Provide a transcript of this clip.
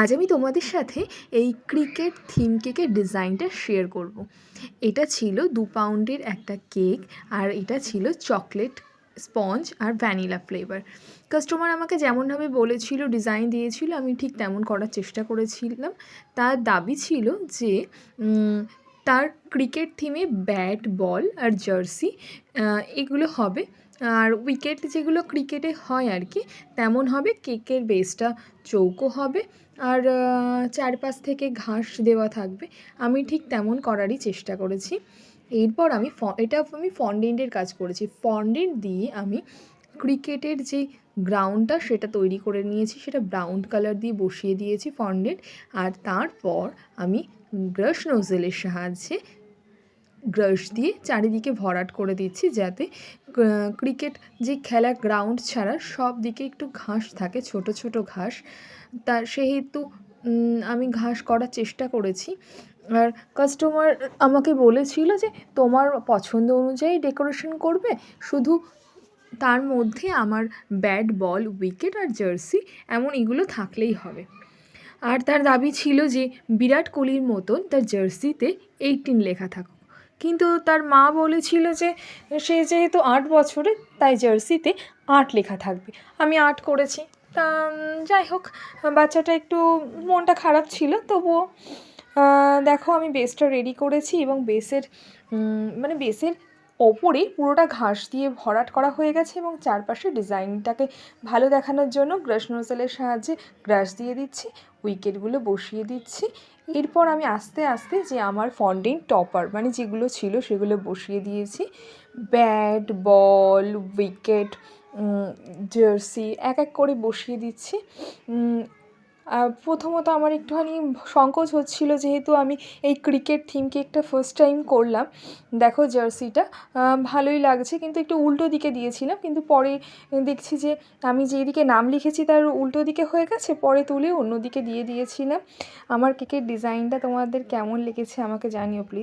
আজ আমি তোমাদের সাথে এই ক্রিকেট থিম কেকের ডিজাইনটা শেয়ার করব। এটা ছিল দু পাউন্ডের একটা কেক আর এটা ছিল চকলেট, স্পঞ্জ আর ভ্যানিলা ফ্লেভার কাস্টমার আমাকে যেমনভাবে বলেছিল ডিজাইন দিয়েছিল, আমি ঠিক তেমন করার চেষ্টা করেছিলাম তার দাবি ছিল যে তার ক্রিকেট থিমে ব্যাট বল আর জার্সি এগুলো হবে আর উইকেট যেগুলো ক্রিকেটে হয় আর কি, তেমন হবে কেকের বেসটা, চৌকো হবে। আর চারপাশ থেকে ঘাস দেওয়া থাকবে। আমি ঠিক তেমন করারই চেষ্টা করেছি। এরপর আমি এটা আমি ফন্ডেন্টের কাজ করেছি। ফন্ডেন্ট দিয়ে আমি ক্রিকেটের যে গ্রাউন্ডটা সেটা তৈরি করে নিয়েছি। সেটা ব্রাউন কালার দিয়ে বসিয়ে দিয়েছি ফন্ডেন্ট। আর তারপর আমি ব্রাশ নোজেলের সাহায্যে ব্রাশ দিয়ে চারিদিকে ভরাট করে দিচ্ছি যাতে ক্রিকেট যে খেলা গ্রাউন্ড ছাড়া সব দিকে একটু ঘাস থাকে, ছোট ছোট ঘাস। তা সেহেতু আমি ঘাস করার চেষ্টা করেছি। আর কাস্টমার আমাকে বলেছিল যে, তোমার পছন্দ অনুযায়ী ডেকোরেশন করবে। শুধু তার মধ্যে আমার ব্যাট বল উইকেট আর জার্সি এমন এগুলো থাকলেই হবে। আর তার দাবি ছিল যে, বিরাট কোহলির মতন তার জার্সিতে এইটিন লেখা থাকুক। কিন্তু তার মা বলেছিল যে সে যেহেতু আট বছরে, তাই জার্সিতে আট লেখা থাকবে। আমি আট করেছি। তা, যাই হোক, বাচ্চাটা একটু মনটা খারাপ ছিল, তবুও দেখো আমি বেসটা রেডি করেছি এবং বেসের মানে বেসের ওপরে পুরোটা ঘাস দিয়ে ভরাট করা হয়ে গেছে এবং চারপাশে ডিজাইনটাকে ভালো দেখানোর জন্য গ্রাস নোজেলের সাহায্যে গ্রাস দিয়ে দিচ্ছি, উইকেটগুলো বসিয়ে দিচ্ছি। এরপর আমি আস্তে আস্তে যে আমার ফন্ডেন্ট টপার মানে যেগুলো ছিল সেগুলো বসিয়ে দিয়েছি। ব্যাট, বল, উইকেট জার্সি, এক এক করে বসিয়ে দিচ্ছি। প্রথমত আমার একটুখানি সংকোচ হচ্ছিল যেহেতু আমি এই ক্রিকেট থিম কেকটা ফার্স্ট টাইম করলাম। দেখো জার্সিটা ভালোই লাগছে কিন্তু একটু উল্টো দিকে দিয়েছিলাম কিন্তু পরে দেখছি যে আমি যেদিকে নাম লিখেছি তার উল্টো দিকে হয়ে গেছে, পরে তুলে অন্যদিকে দিয়ে দিয়েছিলাম। আমার কেকের ডিজাইনটা তোমাদের কেমন লেগেছে আমাকে জানিও প্লিজ